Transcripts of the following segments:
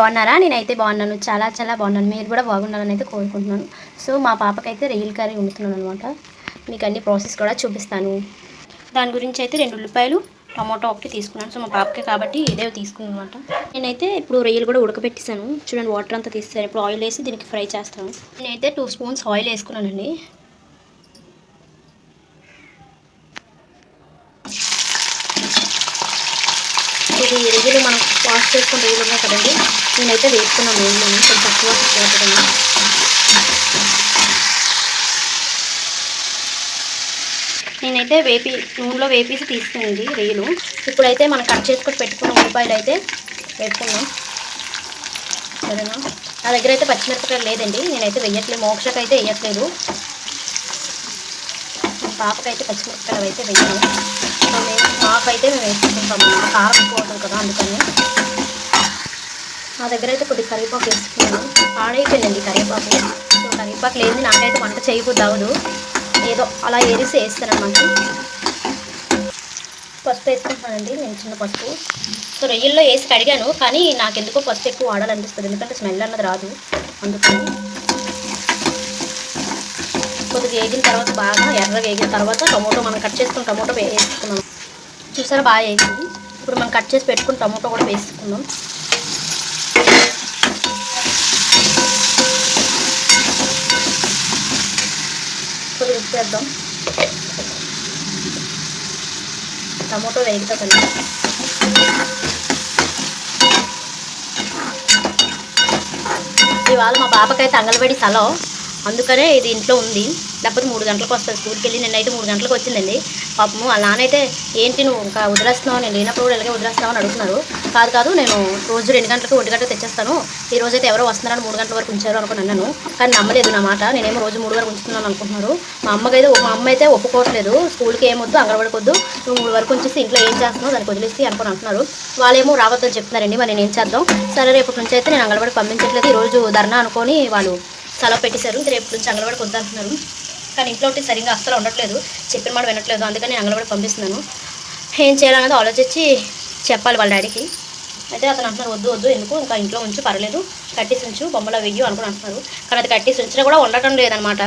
బాగున్నారా? నేనైతే బాగున్నాను. చాలా చాలా బాగున్నాను. మీరు కూడా బాగుండాలని అయితే కోరుకుంటున్నాను. సో మా పాపకైతే రొయ్యలు కర్రీ వండుతున్నాను అనమాట మీకు అన్ని ప్రాసెస్ కూడా చూపిస్తాను. దాని గురించి అయితే రెండు ఉల్లిపాయలు టమాటో ఒకటి తీసుకున్నాను. సో మా పాపకే కాబట్టి ఇదే తీసుకున్నాను అనమాట నేనైతే ఇప్పుడు రొయ్యలు కూడా ఉడకబెట్టేసాను చూడండి వాటర్ అంతా తీస్తాను ఇప్పుడు ఆయిల్ వేసి దీనికి ఫ్రై చేస్తాను. నేనైతే టూ స్పూన్స్ ఆయిల్ వేసుకున్నానండి. ఇది రొయ్యలు మనం వాష్ చేసుకున్న రొయ్యలు ఉన్నాయి కదండి. నేనైతే వేసుకున్నాను రొయ్యలు కొంచెం తక్కువ పోతుందండి నేనైతే వేపి నూనెలో వేపేసి తీసుకుంది రొయ్యలు. ఇప్పుడైతే మనం కట్ చేసుకొని పెట్టుకున్న ఉల్లిపాయలు అయితే పెట్టుకున్నాం సరేనా? నా దగ్గర అయితే పచ్చిమిరపకాయలు లేదండి. నేనైతే వేయట్లేదు. మోక్షకు అయితే వేయట్లేదు. మా పాపకైతే పచ్చిమిరపకాయలు అయితే వెయ్యాలి సో మేము అయితే మేము వేసుకుంటాము కారం ఎక్కువ అవుతుంది కదా అందుకని. నా దగ్గర అయితే కొద్ది కరివేపాకు వేసుకున్నాను. పాడైపోయిందండి కరివేపాకు. సో కరివేపాకు లేని నాకైతే వంట చేయబుద్ది అవ్వదు. ఏదో అలా ఏరిసి వేస్తానమాట పసుపు వేసుకుంటున్నానండి నేను చిన్న పసుపు. సో రొయ్యల్లో వేసి కడిగాను కానీ నాకు ఎందుకో పసుపు ఎక్కువ వాడాలనిపిస్తుంది. ఎందుకంటే స్మెల్ అన్నది రాదు. అందుకని వేగిన తర్వాత బాగా ఎర్ర వేగిన తర్వాత టమోటో మనం కట్ చేసుకున్న టమోటో వేసుకున్నాం. చూసారా బాగా వేసింది ఇప్పుడు మనం కట్ చేసి పెట్టుకుని టమోటో కూడా వేసుకుందాం. కొద్దిగా ఉప్పు వేద్దాం. టమోటో వేగుతుందండి ఇవాళ మా పాపకైతే అంగన్వాడి సెలవు. అందుకనే ఇది ఇంట్లో ఉంది. లేకపోతే మూడు గంటలకు వస్తుంది స్కూల్కి వెళ్ళి నిన్నైతే మూడు గంటలకు వచ్చిందండి. పాపము వాళ్ళ నానైతే ఏంటి నువ్వు ఇంకా వదిలేస్తున్నావు? నేను లేనప్పుడు కూడా ఇలాగే వదిలేస్తున్నావు అని అడుగుతున్నారు. కాదు కాదు నేను రోజు రెండు గంటలకు ఒంటి గంటకు తెచ్చేస్తాను. ఈ రోజు అయితే ఎవరో వస్తున్నారని మూడు గంటల వరకు ఉంచారు అనుకుని అన్నాను కానీ నమ్మలేదు నా మాట. నేనేమో రోజు మూడు వరకు ఉంచుతున్నాను అనుకుంటున్నారు. మా అమ్మకైతే మా అమ్మ అయితే ఒప్పుకోవట్లేదు. స్కూల్కి ఏమొద్దు అంగన్వాడికి వద్దు నువ్వు మూడు వరకు ఉంచేసి ఇంట్లో ఏం చేస్తున్నావు? దానికి వదిలేసి అనుకుని అంటున్నారు. వాళ్ళేమో రావద్దని చెప్తున్నారండి. మరి నేను ఏం చేద్దాం? సరే రేపటి నుంచి అయితే నేను అంగన్వాడికి పంపించట్లేదు. ఈరోజు రోజు ధర్నా అనుకొని వాళ్ళు సెలవు పెట్టేశారు. రేపు నుంచి అంగన్వాడికి వద్దంటున్నారు. కానీ ఇంట్లో ఉంటే సరిగ్గా అస్సలు ఉండట్లేదు. చెప్పిన మాట వినట్లేదు. అందుకని నేను పంపిస్తున్నాను. ఏం చేయాలన్నది ఆలోచించి చెప్పాలి వాళ్ళ డాడీకి. అయితే అతను అంటున్నారు వద్దు వద్దు ఎందుకు? ఇంకా ఇంట్లో ఉంచు పర్లేదు కట్టేసి ఉంచు బొమ్మలో వెయ్యి అనుకుని అంటున్నారు. కానీ అది కట్టేసి ఉంచినా కూడా ఉండటం లేదనమాట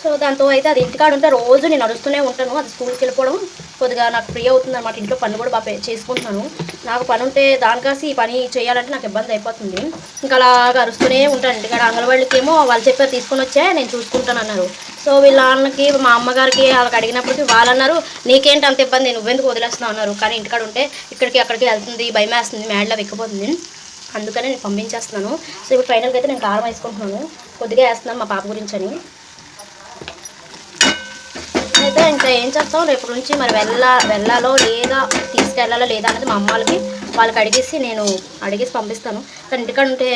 సో దాంతో అయితే అది ఇంటికాడ ఉంటే రోజు నేను నడుస్తూనే ఉంటాను. అది స్కూల్కి వెళ్ళిపోవడం కొద్దిగా నాకు ఫ్రీ అవుతుంది అనమాట ఇంట్లో పని కూడా బాగా చేసుకుంటున్నాను. నాకు పని ఉంటే దానికాసి ఈ పని చేయాలంటే నాకు ఇబ్బంది అయిపోతుంది. ఇంకా అలాగా అరుస్తూనే ఉంటాను. ఇంటికాడ అంగన్వాడికి ఏమో వాళ్ళు చెప్పారు తీసుకొని వచ్చే నేను చూసుకుంటాను అన్నారు సో వీళ్ళ అన్నకి మా అమ్మగారికి వాళ్ళకి అడిగినప్పటికీ వాళ్ళు అన్నారు నీకేంటి అంత ఇబ్బంది? నువ్వెందుకు వదిలేస్తున్నావు? అన్నారు. కానీ ఇంటికాడ ఉంటే ఇక్కడికి అక్కడికి వెళ్తుంది భయం వేస్తుంది మేడలో ఎక్కిపోతుంది అందుకనే నేను పంపించేస్తున్నాను. సో ఇప్పుడు ఫైనల్గా అయితే నేను కారం వేసుకుంటున్నాను. కొద్దిగా వేస్తున్నాను మా పాప గురించి అని. అయితే ఇంకా ఏం చేస్తాం? రేపు నుంచి మరి వెళ్ళా వెళ్ళాలో లేదా తీసుకెళ్ళాలో లేదా అనేది మా అమ్మ వాళ్ళకి వాళ్ళకి అడిగేసి నేను అడిగేసి పంపిస్తాను. కానీ ఇంటికాడ ఉంటే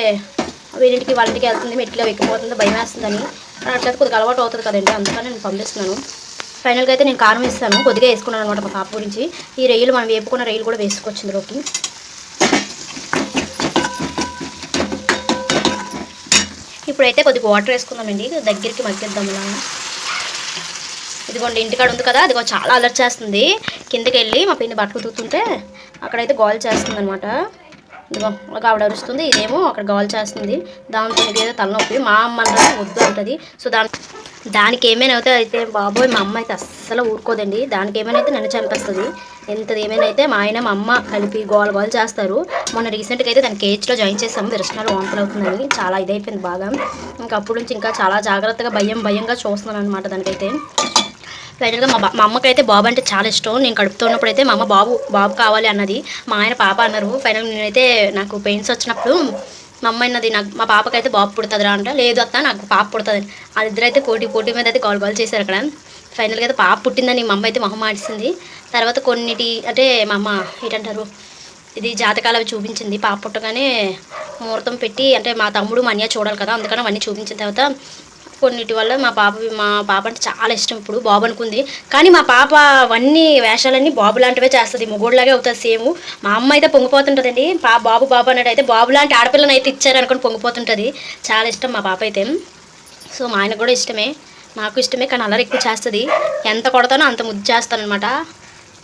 వీరింటికి వాళ్ళ ఇంటికి వెళ్తుంది మెట్లో ఎక్కిపోతుంది భయం వేస్తుందని. కానీ అట్లయితే కొద్దిగా అలవాటు అవుతుంది కదండి అందుకని నేను పంపిస్తున్నాను. ఫైనల్గా అయితే నేను కారం వేస్తాను కొద్దిగా వేసుకున్నాను అనమాట మా పాప గురించి. ఈ రొయ్యలు మనం వేపుకున్న రొయ్యలు కూడా వేసుకోవచ్చు ఇందులోకి. ఇప్పుడైతే కొద్దిగా వాటర్ వేసుకుందామండి దగ్గరికి మగ్గిద్దాం ఇలా. ఇదిగోండి ఇంటికాడ ఉంది కదా అదిగో చాలా అలర్ట్ చేస్తుంది. కిందకి వెళ్ళి మా పిన్ని బట్టలు తూతుంటే అక్కడైతే గోల్ చేస్తుంది అనమాట ఇదిగో ఒక ఆవిడ అరుస్తుంది. ఇదేమో అక్కడ గోల్ చేస్తుంది. దాంతో ఏదో తలనొప్పి. మా అమ్మ అంటే వద్దు అంటది. సో దాని దానికి ఏమైనా అయితే అయితే బాబోయ్ మా అమ్మ అయితే అస్సలు ఊరుకోదండి. దానికి ఏమైనా అయితే నన్ను చంపేస్తుంది. ఎంతది ఏమైనా అయితే మా ఆయన మా అమ్మ కలిపి గోల్ గోల్ చేస్తారు. మొన్న రీసెంట్గా అయితే దాని కేజ్లో జాయిన్ చేసాము విరసనాలు వాంతులు అవుతుందని చాలా ఇదైపోయింది బాగా. ఇంకా అప్పటి నుంచి ఇంకా చాలా జాగ్రత్తగా భయం భయంగా చూస్తున్నాను అనమాట దానికైతే ఫైనల్గా మా మా అమ్మకైతే బాబు అంటే చాలా ఇష్టం. నేను కడుపుతో ఉన్నప్పుడు అయితే మా అమ్మ బాబు బాబు కావాలి అన్నది. మా ఆయన పాప అన్నారు. ఫైనల్ నేనైతే నాకు పెయిన్స్ వచ్చినప్పుడు మా అమ్మ అన్నది నాకు మా పాపకైతే బాబు పుడుతుందిరా అంటే. లేదు అత్త నాకు పాప పుడుతుంది. వాళ్ళిద్దరు అయితే పోటీ పోటీ మీద అయితే గోల్ గోల్ చేశారు అక్కడ. ఫైనల్గా అయితే పాప పుట్టిందని మా అమ్మ అయితే మొహం మాడిసింది తర్వాత కొన్నిటి అంటే మా అమ్మ ఏంటంటారు ఇది జాతకాలు అవి చూపించింది. పాప పుట్టగానే ముహూర్తం పెట్టి అంటే మా తమ్ముడు మా అన్నయ్య చూడాలి కదా అందుకని అవన్నీ చూపించిన తర్వాత కొన్నిటి వల్ల మా పాప మా పాప అంటే చాలా ఇష్టం ఇప్పుడు బాబు అనుకుంది. కానీ మా పాప అవన్నీ వేషాలన్నీ బాబు లాంటివే చేస్తుంది. మొగోడులాగే అవుతుంది సేమ్. మా అమ్మ అయితే పొంగిపోతుంటుందండి. పా బాబు బాబు అన్నట్టు అయితే బాబు లాంటి ఆడపిల్లని అయితే ఇచ్చారు అనుకుని పొంగిపోతుంటుంది. చాలా ఇష్టం మా పాప అయితే. సో మా ఆయనకు కూడా ఇష్టమే. నాకు ఇష్టమే కానీ అల్లరి ఎక్కువ చేస్తుంది. ఎంత కొడతానో అంత ముద్దు చేస్తానమాట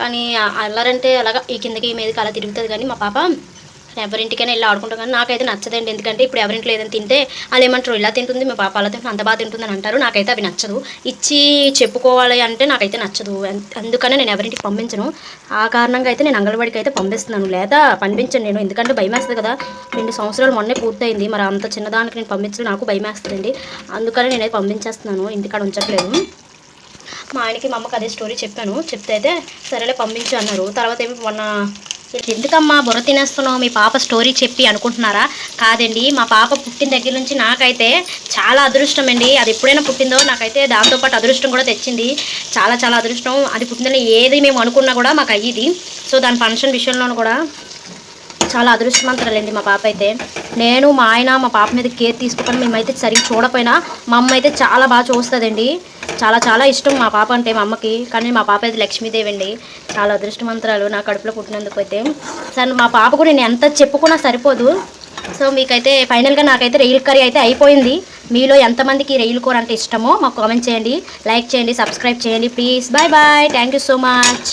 కానీ అల్లరంటే అలాగా ఈ కిందకి ఈ మీదకి అలా తిరుగుతుంది. కానీ మా పాప ఎవరింటికైనా వెళ్ళి ఆడుకుంటాం కానీ నాకైతే నచ్చదండి. ఎందుకంటే ఇప్పుడు ఎవరింట్లో ఏదైనా తింటే వాళ్ళు ఏమంటారు ఇలా తింటుంది మా పాప అలా తింటుంది అంత బాగా తింటుంది అని అంటారు. నాకైతే అవి నచ్చదు. ఇచ్చి చెప్పుకోవాలి అంటే నాకైతే నచ్చదు. అందుకనే నేను ఎవరింటికి పంపించను. ఆ కారణంగా అయితే నేను అంగన్వాడికి అయితే పంపిస్తున్నాను. లేదా పంపించను నేను. ఎందుకంటే భయం వేస్తుంది కదా. రెండు సంవత్సరాలు మొన్నే పూర్తయింది. మరి అంత చిన్నదానికి నేను పంపించడం నాకు భయం వేస్తుందండి. అందుకనే నేనైతే పంపించేస్తున్నాను. ఇంటికాడ ఉంచట్లేదు. మా ఆయనకి మా అమ్మకి అదే స్టోరీ చెప్పాను. చెప్తే అయితే సరేలే పంపించు అన్నారు. తర్వాత ఏమి మొన్న ఎందుకమ్మా బుర్ర తినేస్తున్నావు? మీ పాప స్టోరీ చెప్పి అనుకుంటున్నారా? కాదండి మా పాప పుట్టిన దగ్గర నుంచి నాకైతే చాలా అదృష్టం అండి. అది ఎప్పుడైనా పుట్టిందో నాకైతే దాంతోపాటు అదృష్టం కూడా తెచ్చింది. చాలా చాలా అదృష్టం. అది పుట్టిందని ఏది మేము అనుకున్నా కూడా మాకు అయ్యింది. సో దాని ఫంక్షన్ విషయంలోనూ కూడా చాలా అదృష్టవంతురాలండి మా పాప అయితే. నేను మా ఆయన మా పాప మీద కేర్ తీసుకోకుండా మేమైతే సరిగ్గా చూడపోయినా మా అమ్మ అయితే చాలా బాగా చూస్తుందండి. చాలా చాలా ఇష్టం మా పాప అంటే మా అమ్మకి. కానీ మా పాప అయితే లక్ష్మీదేవి అండి చాలా అదృష్టమంతరాలు నా కడుపులో పుట్టినందుకు అయితే. సరే మా పాప కూడా నేను ఎంత చెప్పుకున్నా సరిపోదు. సో మీకైతే ఫైనల్గా నాకైతే రైల్ కర్రీ అయితే అయిపోయింది. మీలో ఎంతమందికి రైలు కూర అంటే ఇష్టమో మాకు కామెంట్ చేయండి. లైక్ చేయండి సబ్స్క్రైబ్ చేయండి. Please bye bye thank you so much.